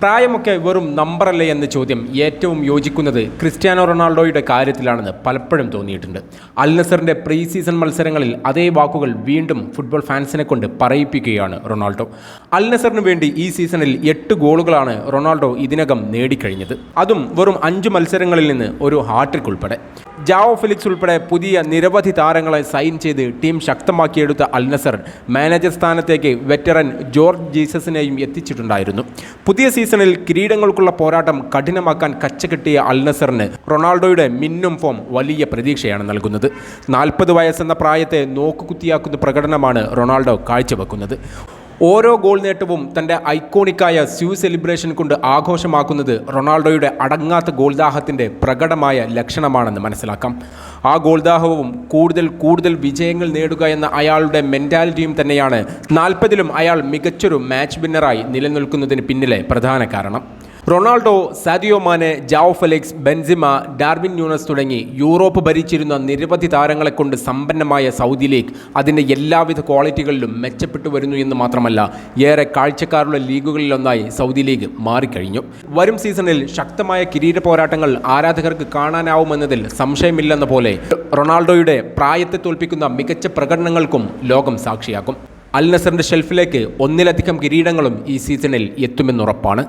പ്രായമൊക്കെ വെറും നമ്പറല്ലേ എന്ന ചോദ്യം ഏറ്റവും യോജിക്കുന്നത് ക്രിസ്ത്യാനോ റൊണാൾഡോയുടെ കാര്യത്തിലാണെന്ന് പലപ്പോഴും തോന്നിയിട്ടുണ്ട്. അൽ നസറിന്റെ പ്രീ സീസൺ മത്സരങ്ങളിൽ അതേ വാക്കുകൾ വീണ്ടും ഫുട്ബോൾ ഫാൻസിനെ കൊണ്ട് പറയിപ്പിക്കുകയാണ് റൊണാൾഡോ. അൽ നസറിന് വേണ്ടി ഈ സീസണിൽ എട്ട് ഗോളുകളാണ് റൊണാൾഡോ ഇതിനകം നേടിക്കഴിഞ്ഞത്. അതും വെറും അഞ്ച് മത്സരങ്ങളിൽ നിന്ന് ഒരു ഹാട്രിക് ഉൾപ്പെടെ. ജാവോ ഫിലിക്സ് ഉൾപ്പെടെ പുതിയ നിരവധി താരങ്ങളെ സൈൻ ചെയ്ത് ടീം ശക്തമാക്കിയെടുത്ത അൽ നസർ മാനേജർ സ്ഥാനത്തേക്ക് വെറ്ററൻ ജോർജ് ജീസസിനെയും എത്തിച്ചിട്ടുണ്ടായിരുന്നു. പുതിയ സീസണിൽ കിരീടങ്ങൾക്കുള്ള പോരാട്ടം കഠിനമാക്കാൻ കച്ചകെട്ടിയ അൽ നസറിന് റൊണാൾഡോയുടെ മിന്നും ഫോം വലിയ പ്രതീക്ഷയാണ് നൽകുന്നത്. നാൽപ്പത് വയസ്സെന്ന പ്രായത്തെ നോക്കുകുത്തിയാക്കുന്ന പ്രകടനമാണ് റൊണാൾഡോ കാഴ്ചവെക്കുന്നത്. ഓരോ ഗോൾ നേട്ടവും തന്റെ ഐക്കോണിക്കായ സ്യൂ സെലിബ്രേഷൻ കൊണ്ട് ആഘോഷമാക്കുന്നത് റൊണാൾഡോയുടെ അടങ്ങാത്ത ഗോൾദാഹത്തിന്റെ പ്രകടമായ ലക്ഷണമാണെന്ന് മനസ്സിലാക്കാം. ആ ഗോൾദാഹവും കൂടുതൽ കൂടുതൽ വിജയങ്ങൾ നേടുക എന്ന അയാളുടെ മെന്റാലിറ്റിയും തന്നെയാണ് നാൽപ്പതിലും അയാൾ മികച്ചൊരു മാച്ച് വിന്നറായി നിലനിൽക്കുന്നതിന് പിന്നിലെ പ്രധാന കാരണം. Ronaldo Sadio Mane Joao Felix Benzema Darwin Nunez തുടങ്ങി യൂറോപ്പ് ഭരിച്ചിരുന്ന നിരവധി താരങ്ങളെ കൊണ്ട് സമ്പന്നമായ സൗദി ലീഗ് അതിന്റെ എല്ലാവിധ ക്വാളിറ്റികളിലും മെച്ചപ്പെട്ടു വരുന്നു എന്ന് മാത്രമല്ല ഏറെ കാഴ്ചക്കാരുള്ള ലീഗുകളിലൊന്നായി സൗദി ലീഗ് മാറിക്കഴിഞ്ഞു. വരും സീസണിൽ ശക്തമായ കിരീട പോരാട്ടങ്ങൾ ആരാധകർക്ക് കാണാനാവുമെന്നതിൽ സംശയമില്ലെന്ന പോലെ റൊണാൾഡോയുടെ പ്രായത്തെ തോൽപ്പിക്കുന്ന മികച്ച പ്രകടനങ്ങൾക്കും ലോകം സാക്ഷിയാക്കും. അൽ നസറിന്റെ ഷെൽഫിലേക്ക് ഒന്നിലധികം കിരീടങ്ങളും ഈ സീസണിൽ എത്തുമെന്നുറപ്പാണ്.